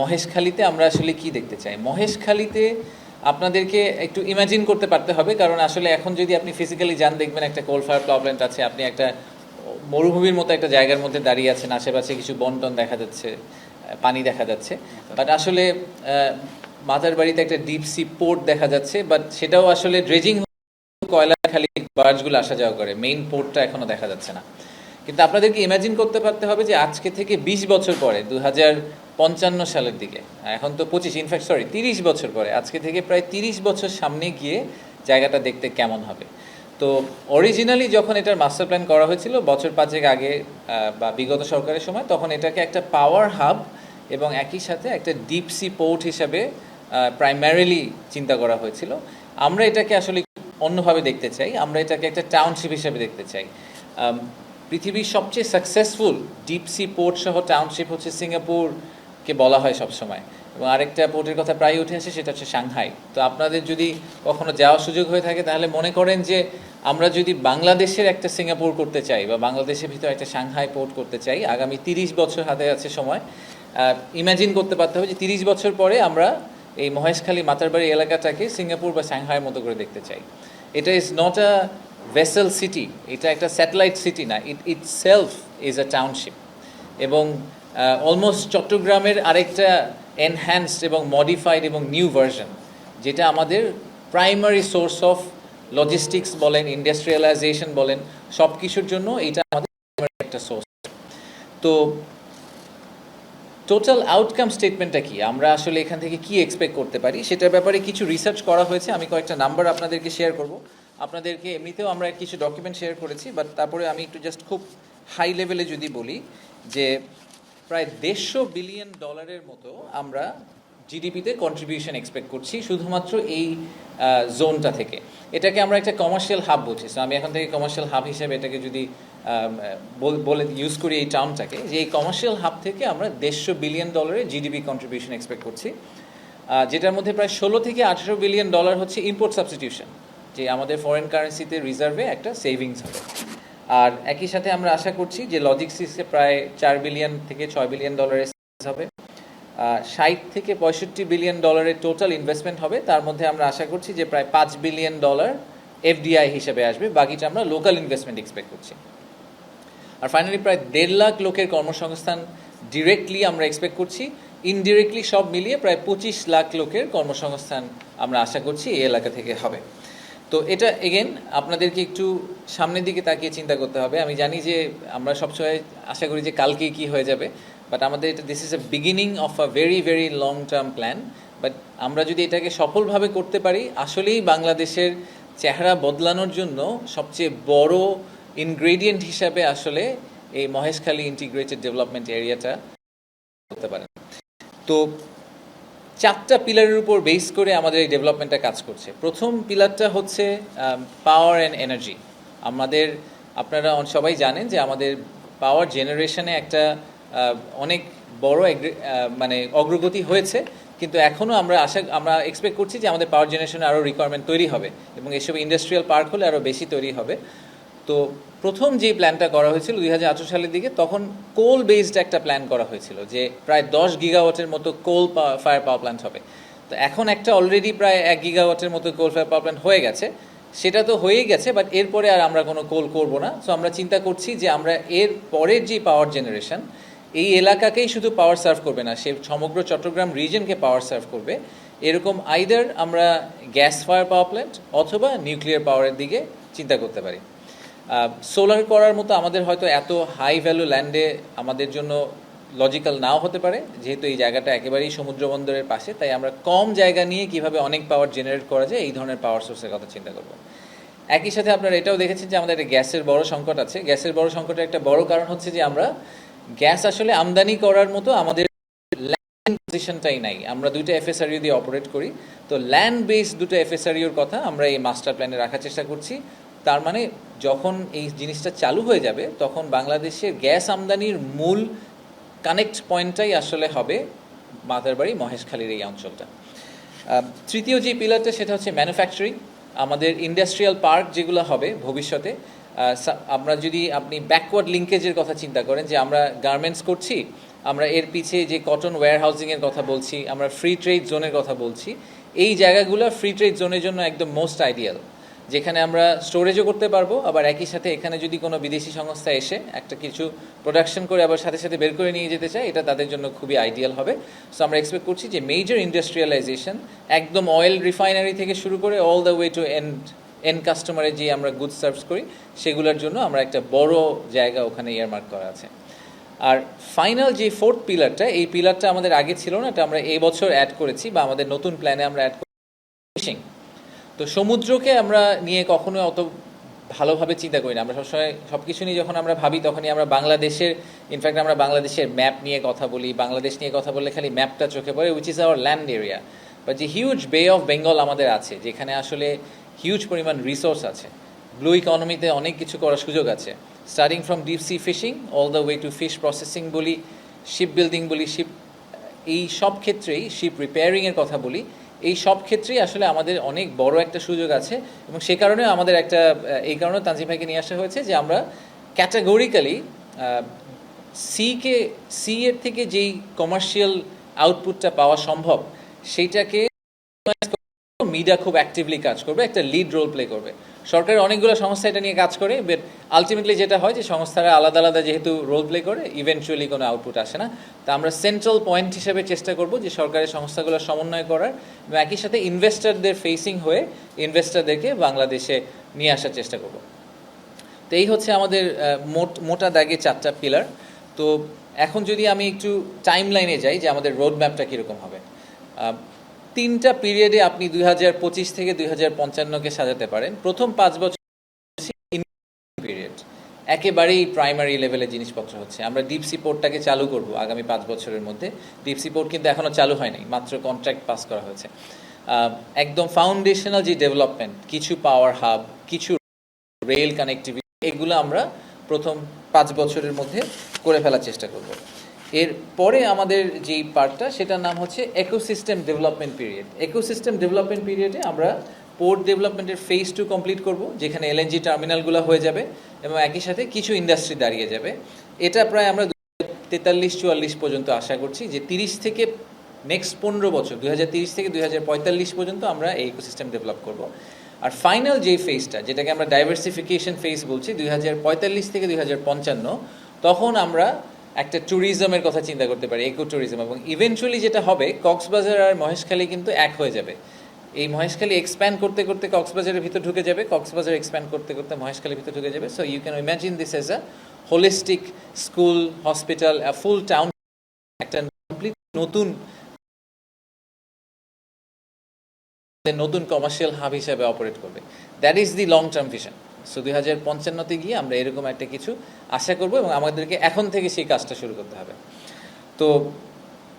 মহেশখালীতে আমরা আসলে কি দেখতে চাই? মহেশখালীতে আপনাদেরকে একটু ইমাজিন করতে পারতে হবে, কারণ আসলে এখন যদি আপনি ফিজিক্যালি যান, দেখবেন একটা কোল ফায়ার প্লান্ট আছে, আপনি একটা মরুভূমির মতো একটা জায়গার মধ্যে দাঁড়িয়ে আছেন, আশেপাশে কিছু বন্টন দেখা যাচ্ছে পানি দেখা যাচ্ছে। বাট আসলে মাতার বাড়িতে একটা ডিপ সি পোর্ট দেখা যাচ্ছে বাট সেটাও আসলে ড্রেজিং কয়লা খালি বার্জগুলো আসা যাওয়া করে মেইন পোর্টটা এখনও দেখা যাচ্ছে না। কিন্তু আপনাদেরকে ইমাজিন করতে পারতে হবে যে আজকে থেকে বিশ বছর পরে দু পঞ্চান্ন সালের দিকে এখন তো পঁচিশ ইনফ্যাক্ট সরি তিরিশ বছর পরে, আজকে থেকে প্রায় তিরিশ বছর সামনে গিয়ে জায়গাটা দেখতে কেমন হবে? তো অরিজিনালি যখন এটার মাস্টার প্ল্যান করা হয়েছিল, বছর পাঁচেক আগে বা বিগত সরকারের সময়, তখন এটাকে একটা পাওয়ার হাব এবং একই সাথে একটা ডিপ সি পোর্ট হিসাবে প্রাইমারিলি চিন্তা করা হয়েছিল। আমরা এটাকে আসলে অন্যভাবে দেখতে চাই, আমরা এটাকে একটা টাউনশিপ হিসাবে দেখতে চাই। পৃথিবীর সবচেয়ে সাকসেসফুল ডিপ সি পোর্ট সহ টাউনশিপ হচ্ছে সিঙ্গাপুরকে বলা হয় সবসময়। এবং আরেকটা পোর্টের কথা প্রায় উঠে আসে, সেটা হচ্ছে সাংহাই। তো আপনাদের যদি কখনো যাওয়ার সুযোগ হয়ে থাকে, তাহলে মনে করেন যে আমরা যদি বাংলাদেশের একটা সিঙ্গাপুর করতে চাই বা বাংলাদেশের ভিতরে একটা সাংহাই পোর্ট করতে চাই, আগামী তিরিশ বছর হাতে আছে সময় ইমাজিন করতে পারতে হবে যে তিরিশ বছর পরে আমরা এই মহেশখালী মাতারবাড়ি এলাকাটাকে সিঙ্গাপুর বা সাংহাইয়ের মতো করে দেখতে চাই। এটা is not a vessel city এটা একটা স্যাটেলাইট সিটি না it itself is a township এবং অলমোস্ট চট্টগ্রামের আরেকটা এনহ্যান্সড এবং মডিফাইড এবং নিউ ভার্সন যেটা আমাদের প্রাইমারি সোর্স অফ লজিস্টিক্স বলেন ইন্ডাস্ট্রিয়ালাইজেশন বলেন সব কিছুর জন্য এটা আমাদের একটা সোর্স তো টোটাল আউটকাম স্টেটমেন্টটা কি? আমরা আসলে এখান থেকে কি এক্সপেক্ট করতে পারি? সেটার ব্যাপারে কিছু রিসার্চ করা হয়েছে, আমি কয়েকটা নাম্বার আপনাদেরকে শেয়ার করব। আপনাদেরকে এমনিতেও আমরা কিছু ডকুমেন্ট শেয়ার করেছি বাট তারপরে আমি একটু জাস্ট খুব হাই লেভেলে যদি বলি যে প্রায় দেড়শো বিলিয়ন ডলারের মতো আমরা জিডিপিতে কন্ট্রিবিউশন এক্সপেক্ট করছি শুধুমাত্র এই জোনটা থেকে। এটাকে আমরা একটা কমার্শিয়াল হাব বলছি। So আমি এখন থেকে কমার্শিয়াল হাব হিসেবে এটাকে যদি বলে ইউজ করি এই টার্মটাকে যে এই কমার্শিয়াল হাব থেকে আমরা দেড়শো বিলিয়ন ডলারের জিডিপি কন্ট্রিবিউশন এক্সপেক্ট করছি। যেটার মধ্যে প্রায় ষোলো থেকে আঠেরো বিলিয়ন ডলার হচ্ছে ইম্পোর্ট সাবস্টিটিউশন যে আমাদের ফরেন কারেন্সিতে রিজার্ভে একটা সেভিংস হবে। আর একই সাথে আমরা আশা করছি যে লজিস্টিক্সে প্রায় চার বিলিয়ন থেকে ছয় বিলিয়ন ডলারের হবে। ষাট থেকে পঁয়ষট্টি বিলিয়ন ডলারের টোটাল ইনভেস্টমেন্ট হবে। তার মধ্যে আমরা আশা করছি যে প্রায় পাঁচ বিলিয়ন ডলার এফডিআই হিসেবে আসবে। বাকিটা আমরা লোকাল ইনভেস্টমেন্ট এক্সপেক্ট করছি। আর ফাইনালি প্রায় দেড় লাখ লোকের কর্মসংস্থান ডিরেক্টলি আমরা এক্সপেক্ট করছি। ইনডিরেক্টলি সব মিলিয়ে প্রায় পঁচিশ লাখ লোকের কর্মসংস্থান আমরা আশা করছি এই এলাকা থেকে হবে। তো এটা এগেন আপনাদেরকে একটু সামনের দিকে তাকিয়ে চিন্তা করতে হবে। আমি জানি যে আমরা সবসময় আশা করি যে কালকে কি হয়ে যাবে বাট আমাদের এটা this is a beginning of a very very long term plan but আমরা যদি এটাকে সফলভাবে করতে পারি, আসলেই বাংলাদেশের চেহারা বদলানোর জন্য সবচেয়ে বড় ইনগ্রেডিয়েন্ট হিসাবে আসলে এই মহেশখালী ইন্টিগ্রেটেড ডেভেলপমেন্ট এরিয়াটা করতে পারেন। তো চারটা পিলারের উপর বেস করে আমাদের এই ডেভেলপমেন্টটা কাজ করছে। প্রথম পিলারটা হচ্ছে পাওয়ার অ্যান্ড এনার্জি আমাদের, আপনারা সবাই জানেন যে আমাদের পাওয়ার জেনারেশনে একটা অনেক বড় মানে অগ্রগতি হয়েছে। কিন্তু এখনও আমরা আশা, আমরা এক্সপেক্ট করছি যে আমাদের পাওয়ার জেনারেশনে আরও রিকোয়ারমেন্ট তৈরি হবে এবং এসব ইন্ডাস্ট্রিয়াল পার্ক হলে আরও বেশি তৈরি হবে। তো প্রথম যে প্ল্যানটা করা হয়েছিল দুই হাজার আঠারো সালের দিকে, তখন কোল বেসড একটা প্ল্যান করা হয়েছিল যে প্রায় দশ গিগাওয়াটের মতো কোল ফায়ার পাওয়ার প্ল্যান্ট হবে। তো এখন একটা অলরেডি প্রায় এক গিগাওয়াটের মতো কোল ফায়ার পাওয়ার প্ল্যান্ট হয়ে গেছে। সেটা তো হয়েই গেছে বাট এরপরে আর আমরা কোনো কোল করব না। সো আমরা চিন্তা করছি যে আমরা এর পরের যে পাওয়ার জেনারেশন এই এলাকাকেই শুধু পাওয়ার সার্ভ করবে না, সে সমগ্র চট্টগ্রাম রিজনকে পাওয়ার সার্ভ করবে। এরকম আইদার আমরা গ্যাস ফায়ার পাওয়ার প্ল্যান্ট অথবা নিউক্লিয়ার পাওয়ারের দিকে চিন্তা করতে পারি। সোলার করার মতো আমাদের হয়তো এত হাই ভ্যালু ল্যান্ডে আমাদের জন্য লজিক্যাল নাও হতে পারে, যেহেতু এই জায়গাটা একেবারেই সমুদ্র বন্দরের পাশে, তাই আমরা কম জায়গা নিয়ে কীভাবে অনেক পাওয়ার জেনারেট করা যায়, এই ধরনের পাওয়ার সোর্সের কথা চিন্তা করব। একই সাথে আপনারা এটাও দেখেছেন যে আমাদের একটা গ্যাসের বড় সংকট আছে। গ্যাসের বড় সংকটের একটা বড় কারণ হচ্ছে যে আমরা গ্যাস আসলে আমদানি করার মতো আমাদের ল্যান্ড পজিশনটাই নাই। আমরা দুইটা এফএসআরইউ দিয়ে অপারেট করি। তো ল্যান্ড বেস দুটো এফএসআরইউর কথা আমরা এই মাস্টার প্ল্যানে রাখার চেষ্টা করছি। তার মানে যখন এই জিনিসটা চালু হয়ে যাবে, তখন বাংলাদেশের গ্যাস আমদানির মূল কানেক্ট পয়েন্টটাই আসলে হবে মাদারবাড়ি মহেশখালীর এই অঞ্চলটা। তৃতীয় যে পিলারটা সেটা হচ্ছে ম্যানুফ্যাকচারিং আমাদের ইন্ডাস্ট্রিয়াল পার্ক যেগুলো হবে ভবিষ্যতে আমরা যদি আপনি ব্যাকওয়ার্ড লিঙ্কেজের কথা চিন্তা করেন, যে আমরা গার্মেন্টস করছি, আমরা এর পিছে যে কটন ওয়্যার হাউজিংয়ের কথা বলছি, আমরা ফ্রি ট্রেড জোনের কথা বলছি, এই জায়গাগুলো ফ্রি ট্রেড জোনের জন্য একদম মোস্ট আইডিয়াল যেখানে আমরা স্টোরেজও করতে পারব, আবার একই সাথে এখানে যদি কোনো বিদেশি সংস্থা এসে একটা কিছু প্রোডাকশন করে আবার সাথে সাথে বের করে নিয়ে যেতে চায়, এটা তাদের জন্য খুবই আইডিয়াল হবে। সো আমরা এক্সপেক্ট করছি যে মেজর ইন্ডাস্ট্রিয়ালাইজেশন একদম অয়েল রিফাইনারি থেকে শুরু করে all the way to end end কাস্টমারে যে আমরা গুড সার্ভস করি, সেগুলোর জন্য আমরা একটা বড় জায়গা ওখানে ইয়ারমার্ক করা আছে। আর ফাইনাল যে ফোর্থ পিলারটা এই পিলারটা আমাদের আগে ছিল না, এটা আমরা এই বছর অ্যাড করেছি বা আমাদের নতুন প্ল্যানে আমরা অ্যাড ফিশিং তো সমুদ্রকে আমরা নিয়ে কখনো অত ভালোভাবে চিন্তা করি না। আমরা সবসময় সব কিছু নিয়ে যখন আমরা ভাবি, তখনই আমরা বাংলাদেশের ইনফ্যাক্ট আমরা বাংলাদেশের ম্যাপ নিয়ে কথা বলি, বাংলাদেশ নিয়ে কথা বললে খালি ম্যাপটা চোখে পড়ে which is our land area বা যে হিউজ বে অফ বেঙ্গল আমাদের আছে, যেখানে আসলে হিউজ পরিমাণ রিসোর্স আছে। ব্লু ইকোনমিতে অনেক কিছু করার সুযোগ আছে। Starting from deep sea fishing all the way to fish processing বলি শিপ বিল্ডিং বলি শিপ এই সব ক্ষেত্রেই শিপ রিপেয়ারিংয়ের কথা বলি এই সব ক্ষেত্রেই আসলে আমাদের অনেক বড় একটা সুযোগ আছে এবং সে কারণে আমাদের একটা এই কারণে তানজিম ভাইকে নিয়ে আসা হয়েছে যে আমরা ক্যাটাগরিক্যালি সিকে সি এর থেকে যেই কমার্শিয়াল আউটপুটটা পাওয়া সম্ভব, সেইটাকে মিডিয়া খুব অ্যাক্টিভলি কাজ করবে, একটা লিড রোল প্লে করবে। সরকারের অনেকগুলো সংস্থা এটা নিয়ে কাজ করে বাট আলটিমেটলি যেটা হয় যে সংস্থারা আলাদা আলাদা যেহেতু রোল প্লে করে ইভেনচুয়ালি কোনো আউটপুট আসে না। তা আমরা সেন্ট্রাল পয়েন্ট হিসেবে চেষ্টা করব যে সরকারের সংস্থাগুলো সমন্বয় করার এবং একই সাথে ইনভেস্টরদের ফেসিং হয়ে ইনভেস্টরদেরকে বাংলাদেশে নিয়ে আসার চেষ্টা করব। তো এই হচ্ছে আমাদের মোট, মোটা দাগে চারটা পিলার তো এখন যদি আমি একটু টাইম লাইনে যাই যে আমাদের রোড ম্যাপটা কীরকম হবে। তিনটা পিরিয়ডে আপনি দুই হাজার পঁচিশ থেকে দুই পঞ্চান্নকে সাজাতে পারেন। প্রথম পাঁচ বছর পিরিয়ড একেবারেই প্রাইমারি লেভেলের জিনিসপত্র হচ্ছে। আমরা ডিপসি পোর্টটাকে চালু করব আগামী পাঁচ বছরের মধ্যে। ডিপসি পোর্ট কিন্তু এখনও চালু হয়নি মাত্র কন্ট্রাক্ট পাস করা হয়েছে। একদম ফাউন্ডেশনাল যে ডেভেলপমেন্ট কিছু পাওয়ার হাব কিছু রেল কানেক্টিভিটি এগুলো আমরা প্রথম পাঁচ বছরের মধ্যে করে ফেলার চেষ্টা করব। এর পরে আমাদের যেই পার্টটা সেটার নাম হচ্ছে ecosystem development period ecosystem development পিরিয়ডে আমরা পোর্ট ডেভেলপমেন্টের ফেজ টু কমপ্লিট করব, যেখানে এলএনজি টার্মিনালগুলো হয়ে যাবে এবং একই সাথে কিছু ইন্ডাস্ট্রি দাঁড়িয়ে যাবে। এটা প্রায় আমরা তেতাল্লিশ, চুয়াল্লিশ পর্যন্ত আশা করছি যে তিরিশ থেকে নেক্সট পনেরো বছর দুই থেকে দুই হাজার পঁয়তাল্লিশ পর্যন্ত আমরা এই ইকোসিস্টেম ডেভেলপ করব। আর ফাইনাল যে ফেজটা যেটাকে আমরা ডাইভার্সিফিকেশন ফেজ বলছি দুই হাজার পঁয়তাল্লিশ থেকে দুই হাজার পঞ্চান্ন, তখন আমরা একটা ট্যুরিজমের কথা চিন্তা করতে পারি ইকো ট্যুরিজম এবং ইভেনচুয়ালি যেটা হবে, কক্সবাজার আর মহেশখালী কিন্তু এক হয়ে যাবে। এই মহেশখালী এক্সপ্যান্ড করতে করতে কক্সবাজারের ভিতর ঢুকে যাবে, কক্সবাজার এক্সপ্যান্ড করতে করতে মহেশখালীর ভিতর ঢুকে যাবে। So you can imagine this as a holistic school hospital full town একটা কমপ্লিট নতুন নতুন কমার্শিয়াল হাব হিসাবে অপারেট করবে। That is the long term vision so দুই হাজার পঞ্চান্নতে গিয়ে আমরা এরকম একটা কিছু আশা করব এবং আমাদেরকে এখন থেকে সেই কাজটা শুরু করতে হবে। তো,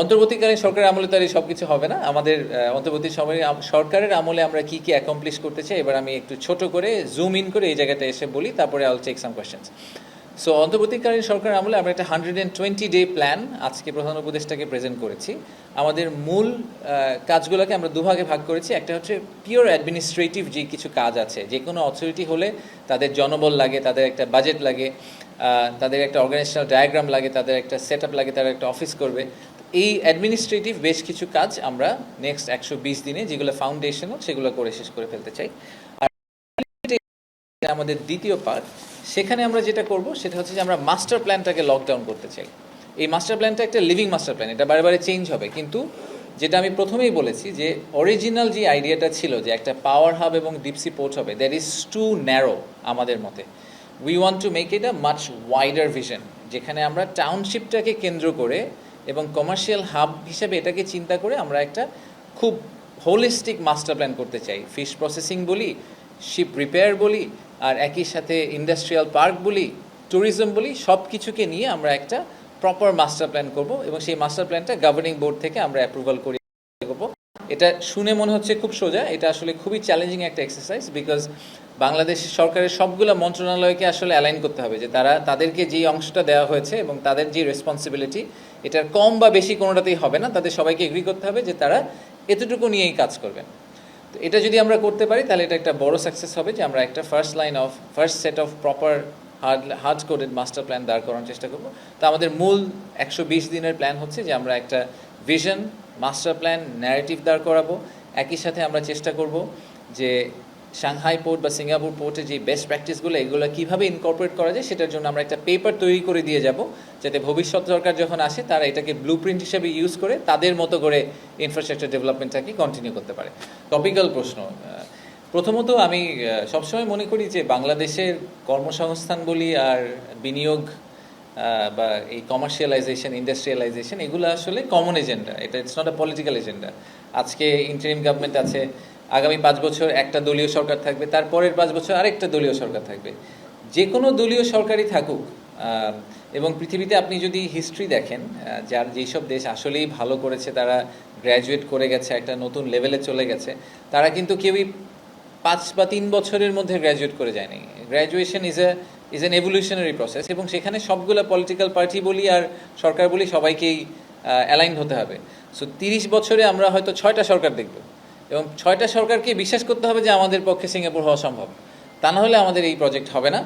অন্তর্বর্তীকালীন সরকারের আমলে তো আর সব কিছু হবে না। আমাদের অন্তর্বর্তী সময়ে সরকারের আমলে আমরা কি কী অ্যাকমপ্লিশ করতে চাই, এবার আমি একটু ছোট করে জুম ইন করে এই জায়গাটা এসে বলি, তারপরে all check some questions so অন্তর্বর্তীকালীন সরকার আমলে আমরা একটা hundred and twenty day plan আজকে প্রধান উপদেষ্টাকে প্রেজেন্ট করেছি। আমাদের মূল কাজগুলোকে আমরা দুভাগে ভাগ করেছি। একটা হচ্ছে পিওর অ্যাডমিনিস্ট্রেটিভ যে কিছু কাজ আছে, যে কোনো অথরিটি হলে তাদের জনবল লাগে, তাদের একটা বাজেট লাগে তাদের একটা অর্গানাইজেশনাল ডায়াগ্রাম লাগে, তাদের একটা সেট লাগে, তারা একটা অফিস করবে। এই অ্যাডমিনিস্ট্রেটিভ বেশ কিছু কাজ আমরা নেক্সট একশো বিশ দিনে যেগুলো ফাউন্ডেশনাল সেগুলো করে শেষ করে ফেলতে চাই। আমাদের দ্বিতীয় পার্ট সেখানে আমরা যেটা করব, সেটা হচ্ছে যে আমরা মাস্টার প্ল্যানটাকে লকডাউন করতে চাই। এই মাস্টার প্ল্যানটা একটা লিভিং মাস্টার প্ল্যান এটা বারে বারে চেঞ্জ হবে। কিন্তু যেটা আমি প্রথমেই বলেছি যে অরিজিনাল যে আইডিয়াটা ছিল যে একটা পাওয়ার হাব এবং ডিপসি পোর্ট হবে দ্যাট ইজ টু ন্যারো আমাদের মতে। We want to make it a much wider vision যেখানে আমরা টাউনশিপটাকে কেন্দ্র করে এবং কমার্শিয়াল হাব হিসেবে এটাকে চিন্তা করে আমরা একটা খুব হোলিস্টিক মাস্টার প্ল্যান করতে চাই। ফিশ প্রসেসিং বলি শিপ রিপেয়ার বলি আর একই সাথে ইন্ডাস্ট্রিয়াল পার্ক বলি ট্যুরিজম বলি সব কিছুকে নিয়ে আমরা একটা প্রপার মাস্টার প্ল্যান করব এবং সেই মাস্টার প্ল্যানটা গভর্নিং বোর্ড থেকে আমরা অ্যাপ্রুভাল করি এটা শুনে মনে হচ্ছে খুব সোজা, এটা আসলে খুবই চ্যালেঞ্জিং একটা এক্সারসাইজ বিকজ বাংলাদেশ সরকারের সবগুলো মন্ত্রণালয়কে আসলে অ্যালাইন করতে হবে যে তারা, তাদেরকে যেই অংশটা দেওয়া হয়েছে এবং তাদের যে রেসপন্সিবিলিটি এটার কম বা বেশি কোনোটাতেই হবে না। তাদের সবাইকে এগ্রি করতে হবে যে তারা এতটুকু নিয়েই কাজ করবেন। তো এটা যদি আমরা করতে পারি, তাহলে এটা একটা বড় সাকসেস হবে যে আমরা একটা first line of first set of proper hard hard coded master plan দাঁড় করানোর চেষ্টা করব। তো আমাদের মূল একশো বিশ দিনের প্ল্যান হচ্ছে যে আমরা একটা ভিশন মাস্টার প্ল্যান ন্যারেটিভ দাঁড় করাবো। একই সাথে আমরা চেষ্টা করব যে সাংহাই পোর্ট বা সিঙ্গাপুর পোর্টে যে বেস্ট প্র্যাকটিসগুলো এগুলো কীভাবে ইনকর্পোরেট করা যায় সেটার জন্য আমরা একটা পেপার তৈরি করে দিয়ে যাব, যাতে ভবিষ্যৎ সরকার যখন আসে তারা এটাকে ব্লু প্রিন্ট হিসেবে ইউজ করে তাদের মতো করে ইনফ্রাস্ট্রাকচার ডেভেলপমেন্টটাকে কন্টিনিউ করতে পারে। টপিক্যাল প্রশ্ন প্রথমত আমি সবসময় মনে করি যে বাংলাদেশের কর্মসংস্থান বলি আর বিনিয়োগ বা এই কমার্শিয়ালাইজেশন ইন্ডাস্ট্রিয়ালাইজেশন এগুলো আসলে কমন এজেন্ডা এটা it's not a political agenda আজকে ইন্টারিম গভর্নমেন্ট আছে আগামী পাঁচ বছর একটা দলীয় সরকার থাকবে তারপরের পাঁচ বছর আরেকটা দলীয় সরকার থাকবে। যে কোনো দলীয় সরকারই থাকুক এবং পৃথিবীতে আপনি যদি হিস্ট্রি দেখেন যার যেসব দেশ আসলেই ভালো করেছে, তারা গ্র্যাজুয়েট করে গেছে, একটা নতুন লেভেলে চলে গেছে, তারা কিন্তু কেউই পাঁচ বা তিন বছরের মধ্যে গ্র্যাজুয়েট করে যায়নি। Graduation is a is an evolutionary process এবং সেখানে সবগুলো পলিটিক্যাল পার্টি বলি আর সরকার বলি সবাইকেই অ্যালাইন হতে হবে। সো তিরিশ বছরে আমরা হয়তো ছয়টা সরকার দেখব। এবং ছয়টা সরকারকে বিশ্বাস করতে হবে যে আমাদের পক্ষে সিঙ্গাপুর হওয়া সম্ভব। তা না হলে আমাদের এই প্রজেক্ট হবে না।